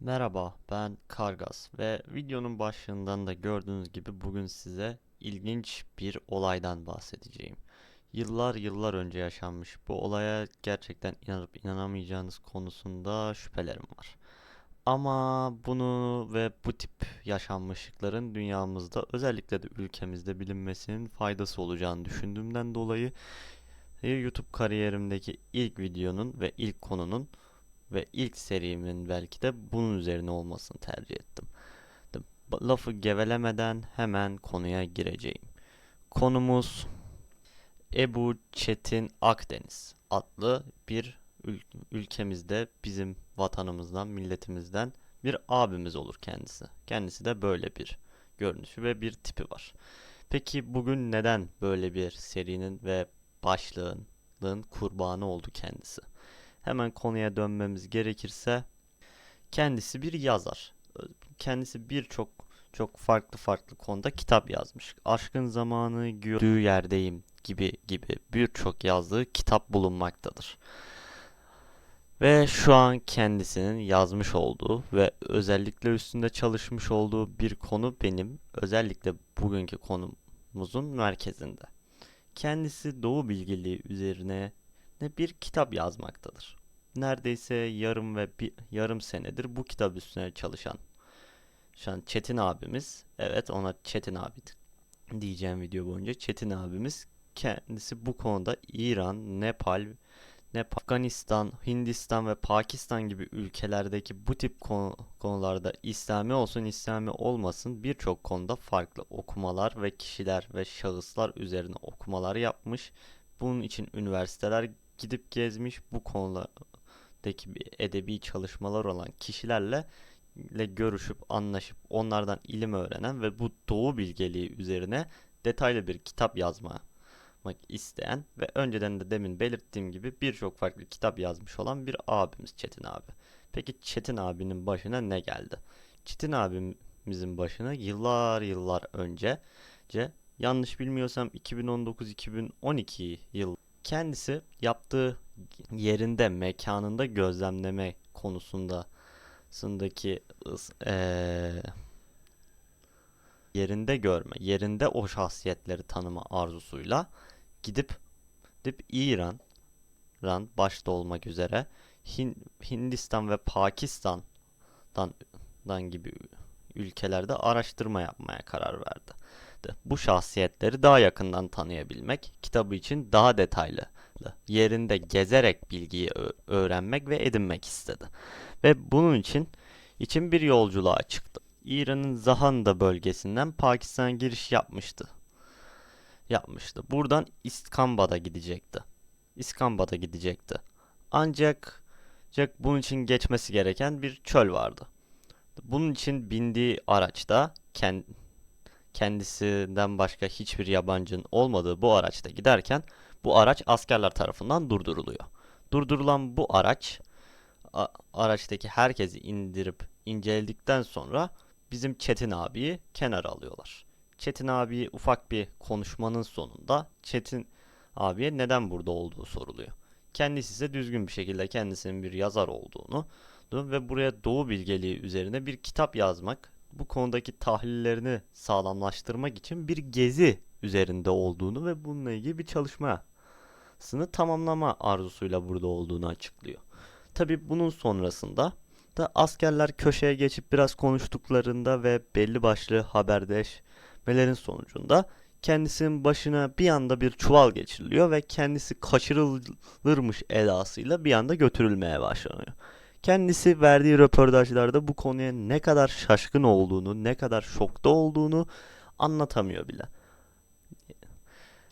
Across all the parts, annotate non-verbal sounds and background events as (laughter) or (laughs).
Merhaba, ben Kargas ve videonun başlığından da gördüğünüz gibi bugün size ilginç bir olaydan bahsedeceğim. Yıllar yıllar önce yaşanmış bu olaya gerçekten inanıp inanamayacağınız konusunda şüphelerim var. Ama bunu ve bu tip yaşanmışlıkların dünyamızda özellikle de ülkemizde bilinmesinin faydası olacağını düşündüğümden dolayı e, YouTube kariyerimdeki ilk videonun ve ilk konunun ve ilk serimin belki de bunun üzerine olmasını tercih ettim. Lafı gevelemeden hemen konuya gireceğim. Konumuz Ebu Çetin Akdeniz adlı bir ül- ülkemizde bizim vatanımızdan, milletimizden bir abimiz olur kendisi. Kendisi de böyle bir görünüşü ve bir tipi var. Peki bugün neden böyle bir serinin ve başlığın kurbanı oldu kendisi? Hemen konuya dönmemiz gerekirse kendisi bir yazar. Kendisi birçok çok farklı farklı konuda kitap yazmış. Aşkın zamanı gördüğü yerdeyim gibi gibi birçok yazdığı kitap bulunmaktadır. Ve şu an kendisinin yazmış olduğu ve özellikle üstünde çalışmış olduğu bir konu benim özellikle bugünkü konumuzun merkezinde. Kendisi Doğu bilgiliği üzerine ne bir kitap yazmaktadır. Neredeyse yarım ve bir yarım senedir bu kitap üstüne çalışan şu an Çetin abimiz, evet ona Çetin abi diyeceğim video boyunca Çetin abimiz kendisi bu konuda İran, Nepal, Nepal, Afganistan, Hindistan ve Pakistan gibi ülkelerdeki bu tip konu- konularda İslami olsun İslami olmasın birçok konuda farklı okumalar ve kişiler ve şahıslar üzerine okumalar yapmış. Bunun için üniversiteler gidip gezmiş bu konulardaki bir edebi çalışmalar olan kişilerle ile görüşüp anlaşıp onlardan ilim öğrenen ve bu doğu bilgeliği üzerine detaylı bir kitap yazma isteyen ve önceden de demin belirttiğim gibi birçok farklı kitap yazmış olan bir abimiz Çetin abi. Peki Çetin abinin başına ne geldi? Çetin abimizin başına yıllar yıllar önce ce, yanlış bilmiyorsam 2019-2012 yıl kendisi yaptığı yerinde mekanında gözlemleme konusunda sındaki eee, yerinde görme, yerinde o şahsiyetleri tanıma arzusuyla gidip gidip İran, İran başta olmak üzere Hin- Hindistan ve Pakistan'dan dan gibi ülkelerde araştırma yapmaya karar verdi. De- Bu şahsiyetleri daha yakından tanıyabilmek, kitabı için daha detaylı, yerinde gezerek bilgiyi öğrenmek ve edinmek istedi. Ve bunun için için bir yolculuğa çıktı. İran'ın Zahanda bölgesinden Pakistan'a giriş yapmıştı. Yapmıştı. Buradan İskambad'a gidecekti. İskambad'a gidecekti. Ancak, ancak bunun için geçmesi gereken bir çöl vardı. Bunun için bindiği araçta ken- kendisinden başka hiçbir yabancının olmadığı bu araçta giderken bu araç askerler tarafından durduruluyor. Durdurulan bu araç araçtaki herkesi indirip inceledikten sonra bizim Çetin abiyi kenara alıyorlar. Çetin abiyi ufak bir konuşmanın sonunda Çetin abiye neden burada olduğu soruluyor. Kendisi ise düzgün bir şekilde kendisinin bir yazar olduğunu ve buraya Doğu bilgeliği üzerine bir kitap yazmak, bu konudaki tahlillerini sağlamlaştırmak için bir gezi üzerinde olduğunu ve bununla ilgili bir çalışmasını tamamlama arzusuyla burada olduğunu açıklıyor. Tabii bunun sonrasında da askerler köşeye geçip biraz konuştuklarında ve belli başlı haberleşmelerin sonucunda kendisinin başına bir anda bir çuval geçiriliyor ve kendisi kaçırılırmış edasıyla bir anda götürülmeye başlanıyor. Kendisi verdiği röportajlarda bu konuya ne kadar şaşkın olduğunu, ne kadar şokta olduğunu anlatamıyor bile.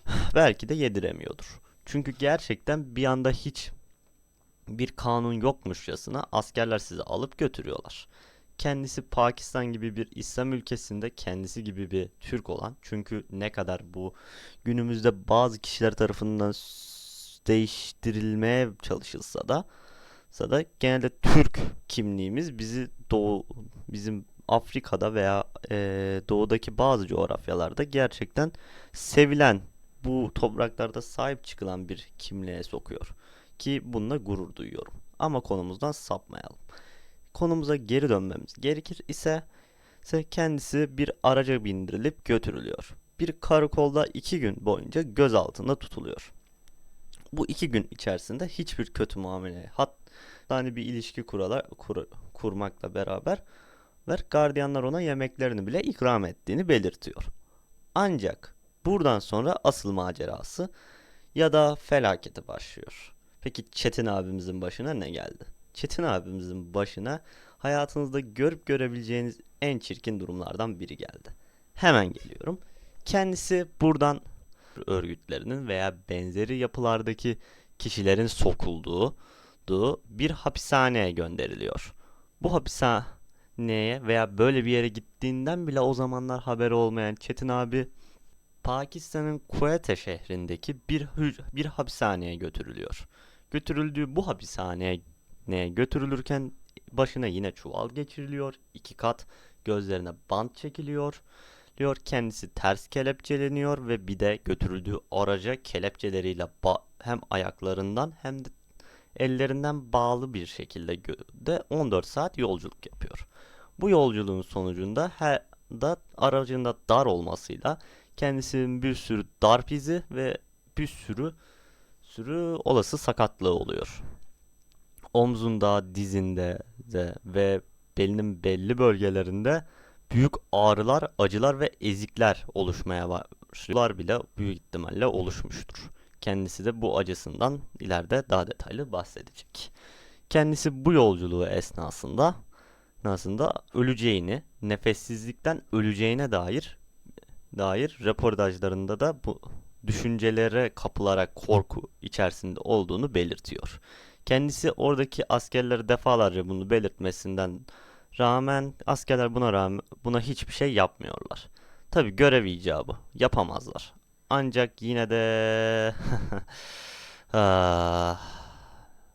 (sighs) Belki de yediremiyordur. Çünkü gerçekten bir anda hiç bir kanun yokmuşçasına askerler sizi alıp götürüyorlar. Kendisi Pakistan gibi bir İslam ülkesinde kendisi gibi bir Türk olan çünkü ne kadar bu günümüzde bazı kişiler tarafından değiştirilmeye çalışılsa da da genelde Türk kimliğimiz bizi doğu bizim Afrika'da veya eee, doğudaki bazı coğrafyalarda gerçekten sevilen bu topraklarda sahip çıkılan bir kimliğe sokuyor ki bununla gurur duyuyorum. Ama konumuzdan sapmayalım. konumuza geri dönmemiz gerekir ise, kendisi bir araca bindirilip götürülüyor. Bir karakolda iki gün boyunca gözaltında tutuluyor. Bu iki gün içerisinde hiçbir kötü muamele, hatta hani bir ilişki kuralar, kur- kurmakla beraber ve gardiyanlar ona yemeklerini bile ikram ettiğini belirtiyor. Ancak buradan sonra asıl macerası ya da felaketi başlıyor. Peki Çetin abimizin başına ne geldi? Çetin abimizin başına hayatınızda görüp görebileceğiniz en çirkin durumlardan biri geldi. Hemen geliyorum. Kendisi buradan örgütlerinin veya benzeri yapılardaki kişilerin sokulduğu du- bir hapishaneye gönderiliyor. Bu hapishaneye veya böyle bir yere gittiğinden bile o zamanlar haberi olmayan Çetin abi Pakistan'ın Quetta şehrindeki bir bir hapishaneye götürülüyor. Götürüldüğü bu hapishaneye ne götürülürken başına yine çuval geçiriliyor. iki kat gözlerine bant çekiliyor. Diyor kendisi ters kelepçeleniyor ve bir de götürüldüğü araca kelepçeleriyle hem ayaklarından hem de ellerinden bağlı bir şekilde de 14 saat yolculuk yapıyor. Bu yolculuğun sonucunda her da aracında dar olmasıyla kendisinin bir sürü darp izi ve bir sürü sürü olası sakatlığı oluyor. Omzunda, dizinde de ve belinin belli bölgelerinde büyük ağrılar, acılar ve ezikler oluşmaya başlıyorlar bile büyük ihtimalle oluşmuştur. Kendisi de bu acısından ileride daha detaylı bahsedecek. Kendisi bu yolculuğu esnasında esnasında öleceğini, nefessizlikten öleceğine dair dair röportajlarında da bu düşüncelere kapılarak korku içerisinde olduğunu belirtiyor. Kendisi oradaki askerlere defalarca bunu belirtmesinden rağmen askerler buna rağmen buna hiçbir şey yapmıyorlar. Tabi görev icabı yapamazlar. Ancak yine de (laughs) Ah,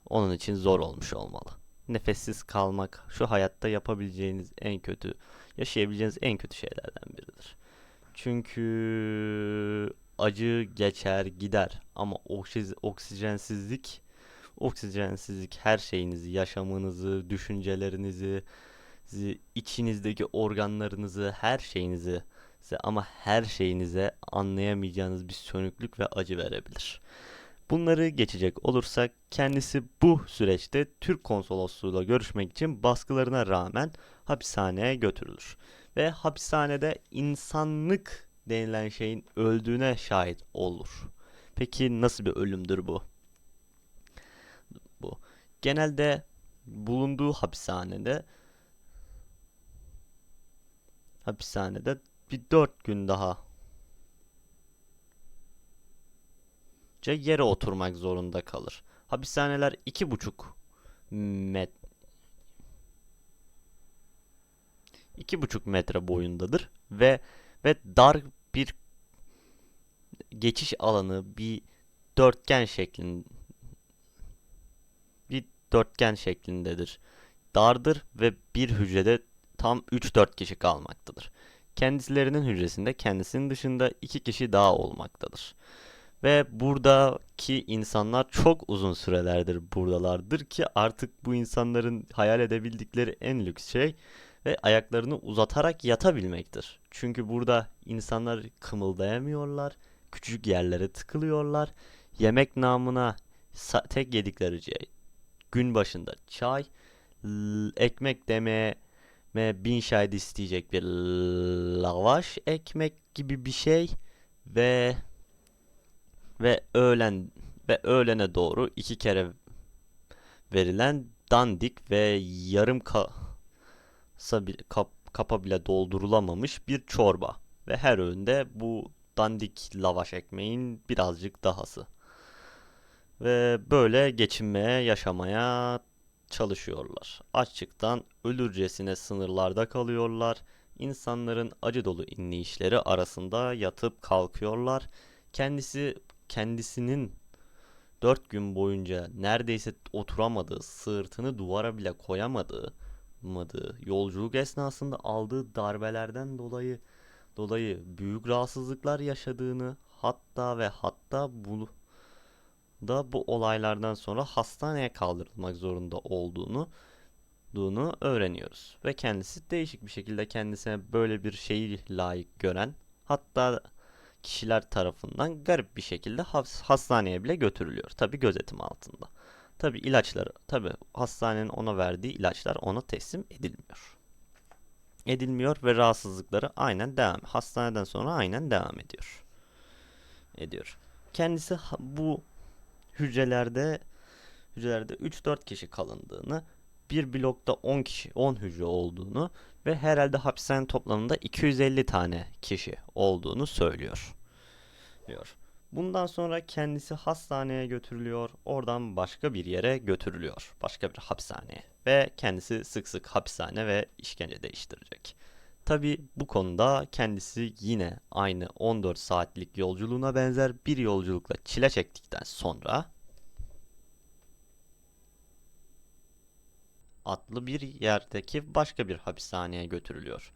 onun için zor olmuş olmalı. Nefessiz kalmak şu hayatta yapabileceğiniz en kötü, yaşayabileceğiniz en kötü şeylerden biridir. Çünkü acı geçer gider ama oksijensizlik oksijensizlik her şeyinizi, yaşamınızı, düşüncelerinizi, zi- içinizdeki organlarınızı, her şeyinizi size ama her şeyinize anlayamayacağınız bir sönüklük ve acı verebilir. Bunları geçecek olursak kendisi bu süreçte Türk konsolosluğuyla görüşmek için baskılarına rağmen hapishaneye götürülür. Ve hapishanede insanlık denilen şeyin öldüğüne şahit olur. Peki nasıl bir ölümdür bu? Bu. Genelde bulunduğu hapishanede hapishanede bir dört gün daha ca yere oturmak zorunda kalır. Hapishaneler iki buçuk met iki buçuk metre boyundadır ve ve dar bir geçiş alanı bir dörtgen şeklinde bir dörtgen şeklindedir. Dardır ve bir hücrede tam 3-4 kişi kalmaktadır. Kendisilerinin hücresinde kendisinin dışında iki kişi daha olmaktadır. Ve buradaki insanlar çok uzun sürelerdir buradalardır ki artık bu insanların hayal edebildikleri en lüks şey ve ayaklarını uzatarak yatabilmektir. Çünkü burada insanlar kımıldayamıyorlar, küçük yerlere tıkılıyorlar. Yemek namına tek yedikleri şey gün başında çay, ekmek demeye me bin şahit isteyecek bir lavaş ekmek gibi bir şey ve ve öğlen ve öğlene doğru iki kere verilen dandik ve yarım bir kap, kapa bile doldurulamamış bir çorba ve her öğünde bu dandik lavaş ekmeğin birazcık dahası. Ve böyle geçinmeye, yaşamaya çalışıyorlar. Açlıktan ölürcesine sınırlarda kalıyorlar. İnsanların acı dolu inleyişleri arasında yatıp kalkıyorlar. Kendisi kendisinin dört gün boyunca neredeyse oturamadığı, sırtını duvara bile koyamadığı, madığı, yolculuk esnasında aldığı darbelerden dolayı dolayı büyük rahatsızlıklar yaşadığını hatta ve hatta bu da bu olaylardan sonra hastaneye kaldırılmak zorunda olduğunu olduğunu öğreniyoruz. Ve kendisi değişik bir şekilde kendisine böyle bir şeyi layık gören hatta kişiler tarafından garip bir şekilde has- hastaneye bile götürülüyor. Tabi gözetim altında. Tabi ilaçları, tabi hastanenin ona verdiği ilaçlar ona teslim edilmiyor. Edilmiyor ve rahatsızlıkları aynen devam. Hastaneden sonra aynen devam ediyor. Ediyor. Kendisi bu hücrelerde hücrelerde 3-4 kişi kalındığını, bir blokta 10 kişi 10 hücre olduğunu ve herhalde hapishane toplamında 250 tane kişi olduğunu söylüyor. Diyor. Bundan sonra kendisi hastaneye götürülüyor, oradan başka bir yere götürülüyor, başka bir hapishaneye ve kendisi sık sık hapishane ve işkence değiştirecek. Tabi bu konuda kendisi yine aynı 14 saatlik yolculuğuna benzer bir yolculukla çile çektikten sonra adlı bir yerdeki başka bir hapishaneye götürülüyor.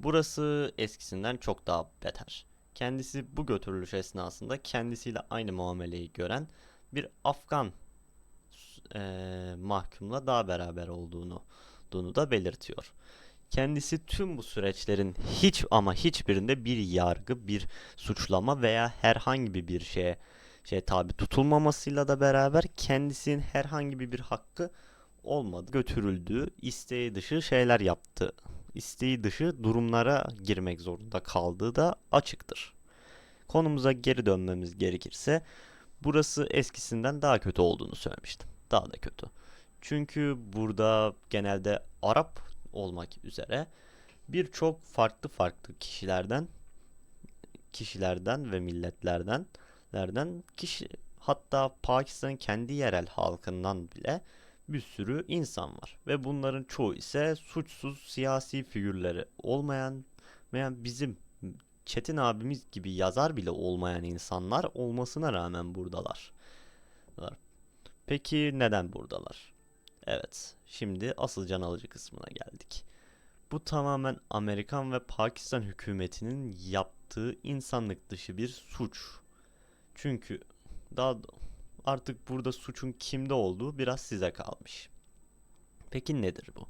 Burası eskisinden çok daha beter. Kendisi bu götürülüş esnasında kendisiyle aynı muameleyi gören bir Afgan eee, mahkumla daha beraber olduğunu da belirtiyor. Kendisi tüm bu süreçlerin hiç ama hiçbirinde bir yargı, bir suçlama veya herhangi bir şeye şey tabi tutulmamasıyla da beraber kendisinin herhangi bir hakkı olmadı. Götürüldü, isteği dışı şeyler yaptı. İsteği dışı durumlara girmek zorunda kaldığı da açıktır. Konumuza geri dönmemiz gerekirse burası eskisinden daha kötü olduğunu söylemiştim. Daha da kötü. Çünkü burada genelde Arap olmak üzere birçok farklı farklı kişilerden kişilerden ve milletlerden lerden kişi hatta Pakistan'ın kendi yerel halkından bile bir sürü insan var ve bunların çoğu ise suçsuz siyasi figürleri olmayan veya bizim Çetin abimiz gibi yazar bile olmayan insanlar olmasına rağmen buradalar. Peki neden buradalar? Evet, şimdi asıl can alıcı kısmına geldik. Bu tamamen Amerikan ve Pakistan hükümetinin yaptığı insanlık dışı bir suç. Çünkü daha artık burada suçun kimde olduğu biraz size kalmış. Peki nedir bu?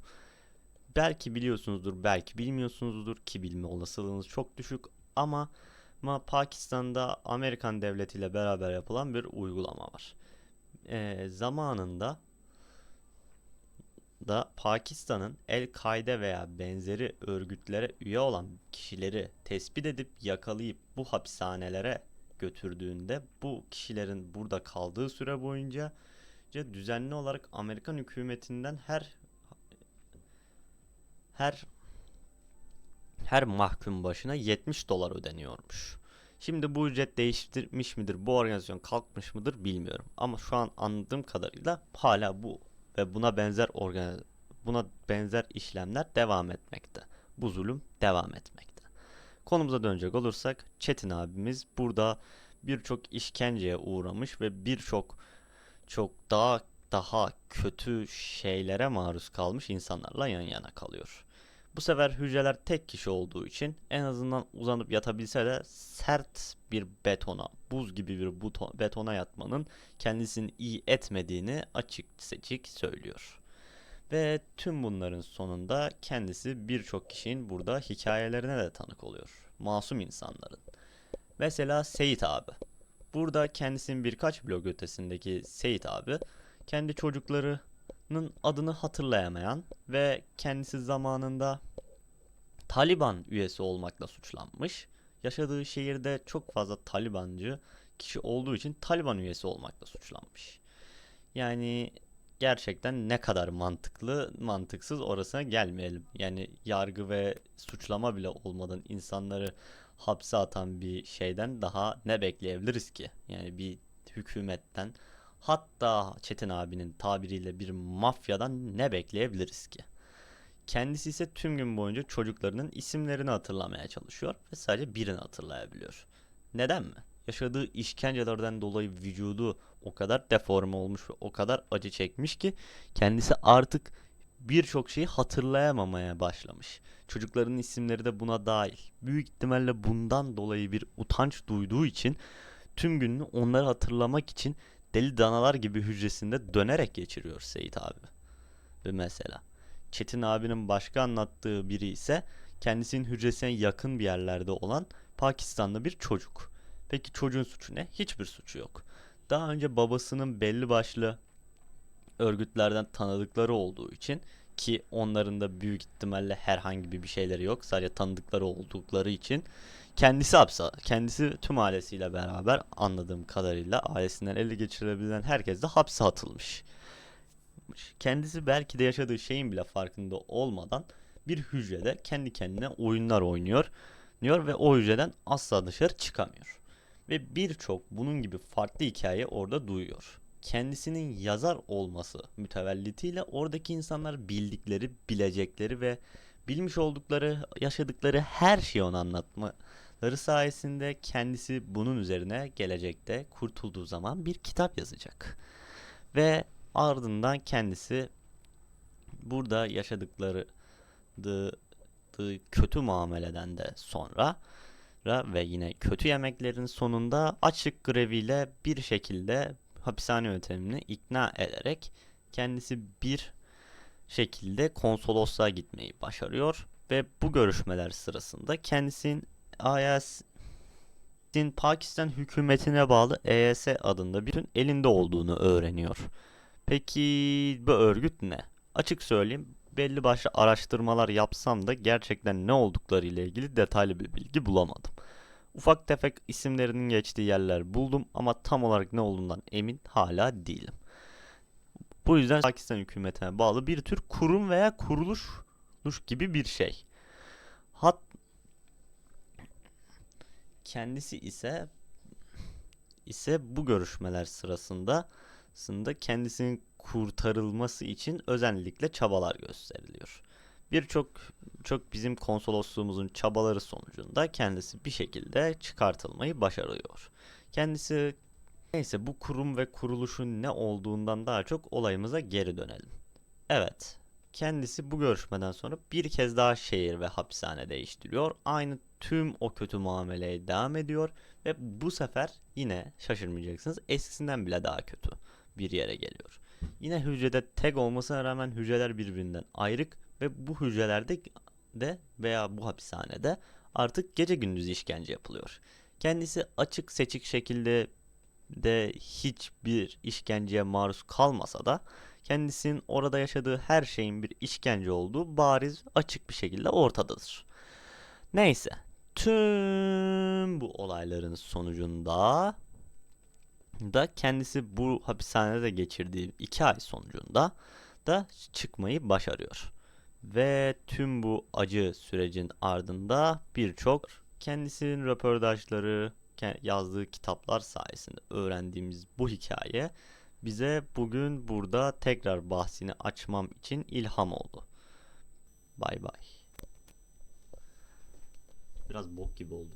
Belki biliyorsunuzdur, belki bilmiyorsunuzdur ki bilme olasılığınız çok düşük ama ama Pakistan'da Amerikan devletiyle beraber yapılan bir uygulama var. Ee, zamanında da Pakistan'ın El-Kaide veya benzeri örgütlere üye olan kişileri tespit edip yakalayıp bu hapishanelere götürdüğünde bu kişilerin burada kaldığı süre boyunca düzenli olarak Amerikan hükümetinden her her her mahkum başına 70 dolar ödeniyormuş. Şimdi bu ücret değiştirmiş midir, bu organizasyon kalkmış mıdır bilmiyorum. Ama şu an anladığım kadarıyla hala bu ve buna benzer organ buna benzer işlemler devam etmekte. Bu zulüm devam etmekte. Konumuza dönecek olursak Çetin abimiz burada birçok işkenceye uğramış ve birçok çok daha daha kötü şeylere maruz kalmış insanlarla yan yana kalıyor. Bu sefer hücreler tek kişi olduğu için en azından uzanıp yatabilse de sert bir betona, buz gibi bir buton, betona yatmanın kendisini iyi etmediğini açık seçik söylüyor. Ve tüm bunların sonunda kendisi birçok kişinin burada hikayelerine de tanık oluyor. Masum insanların. Mesela Seyit abi. Burada kendisinin birkaç blok ötesindeki Seyit abi kendi çocuklarının adını hatırlayamayan ve kendisi zamanında Taliban üyesi olmakla suçlanmış. Yaşadığı şehirde çok fazla Talibancı kişi olduğu için Taliban üyesi olmakla suçlanmış. Yani gerçekten ne kadar mantıklı, mantıksız orasına gelmeyelim. Yani yargı ve suçlama bile olmadan insanları hapse atan bir şeyden daha ne bekleyebiliriz ki? Yani bir hükümetten hatta Çetin abinin tabiriyle bir mafyadan ne bekleyebiliriz ki? Kendisi ise tüm gün boyunca çocuklarının isimlerini hatırlamaya çalışıyor ve sadece birini hatırlayabiliyor. Neden mi? Yaşadığı işkencelerden dolayı vücudu o kadar deforme olmuş ve o kadar acı çekmiş ki kendisi artık birçok şeyi hatırlayamamaya başlamış. Çocukların isimleri de buna dahil. Büyük ihtimalle bundan dolayı bir utanç duyduğu için tüm gününü onları hatırlamak için deli danalar gibi hücresinde dönerek geçiriyor Seyit abi. Ve mesela Çetin abinin başka anlattığı biri ise kendisinin hücresine yakın bir yerlerde olan Pakistanlı bir çocuk. Peki çocuğun suçu ne? Hiçbir suçu yok. Daha önce babasının belli başlı örgütlerden tanıdıkları olduğu için ki onların da büyük ihtimalle herhangi bir bir şeyleri yok. Sadece tanıdıkları oldukları için kendisi hapse, kendisi tüm ailesiyle beraber anladığım kadarıyla ailesinden ele geçirilebilen herkes de hapse atılmış. Kendisi belki de yaşadığı şeyin bile farkında olmadan bir hücrede kendi kendine oyunlar oynuyor diyor ve o hücreden asla dışarı çıkamıyor. Ve birçok bunun gibi farklı hikaye orada duyuyor. Kendisinin yazar olması mütevellitiyle oradaki insanlar bildikleri, bilecekleri ve bilmiş oldukları, yaşadıkları her şeyi ona anlatmaları sayesinde kendisi bunun üzerine gelecekte kurtulduğu zaman bir kitap yazacak. Ve ardından kendisi burada yaşadıkları dı- dı- kötü muameleden de sonra ra- ve yine kötü yemeklerin sonunda açlık greviyle bir şekilde hapishane yönetimini ikna ederek kendisi bir şekilde konsolosluğa gitmeyi başarıyor ve bu görüşmeler sırasında kendisinin IS'in Pakistan hükümetine bağlı EYS adında bir elinde olduğunu öğreniyor. Peki bu örgüt ne? Açık söyleyeyim belli başlı araştırmalar yapsam da gerçekten ne oldukları ile ilgili detaylı bir bilgi bulamadım. Ufak tefek isimlerinin geçtiği yerler buldum ama tam olarak ne olduğundan emin hala değilim. Bu yüzden Pakistan hükümetine bağlı bir tür kurum veya kuruluş gibi bir şey. Hat kendisi ise ise bu görüşmeler sırasında sırasında kendisinin kurtarılması için özellikle çabalar gösteriliyor. Birçok çok bizim konsolosluğumuzun çabaları sonucunda kendisi bir şekilde çıkartılmayı başarıyor. Kendisi neyse bu kurum ve kuruluşun ne olduğundan daha çok olayımıza geri dönelim. Evet, kendisi bu görüşmeden sonra bir kez daha şehir ve hapishane değiştiriyor. Aynı tüm o kötü muameleye devam ediyor ve bu sefer yine şaşırmayacaksınız eskisinden bile daha kötü bir yere geliyor. Yine hücrede tek olmasına rağmen hücreler birbirinden ayrık ve bu hücrelerde de veya bu hapishanede artık gece gündüz işkence yapılıyor. Kendisi açık seçik şekilde de hiçbir işkenceye maruz kalmasa da kendisinin orada yaşadığı her şeyin bir işkence olduğu bariz açık bir şekilde ortadadır. Neyse tüm bu olayların sonucunda da kendisi bu hapishanede geçirdiği iki ay sonucunda da çıkmayı başarıyor. Ve tüm bu acı sürecin ardında birçok kendisinin röportajları, yazdığı kitaplar sayesinde öğrendiğimiz bu hikaye bize bugün burada tekrar bahsini açmam için ilham oldu. Bay bay. Biraz bok gibi oldu.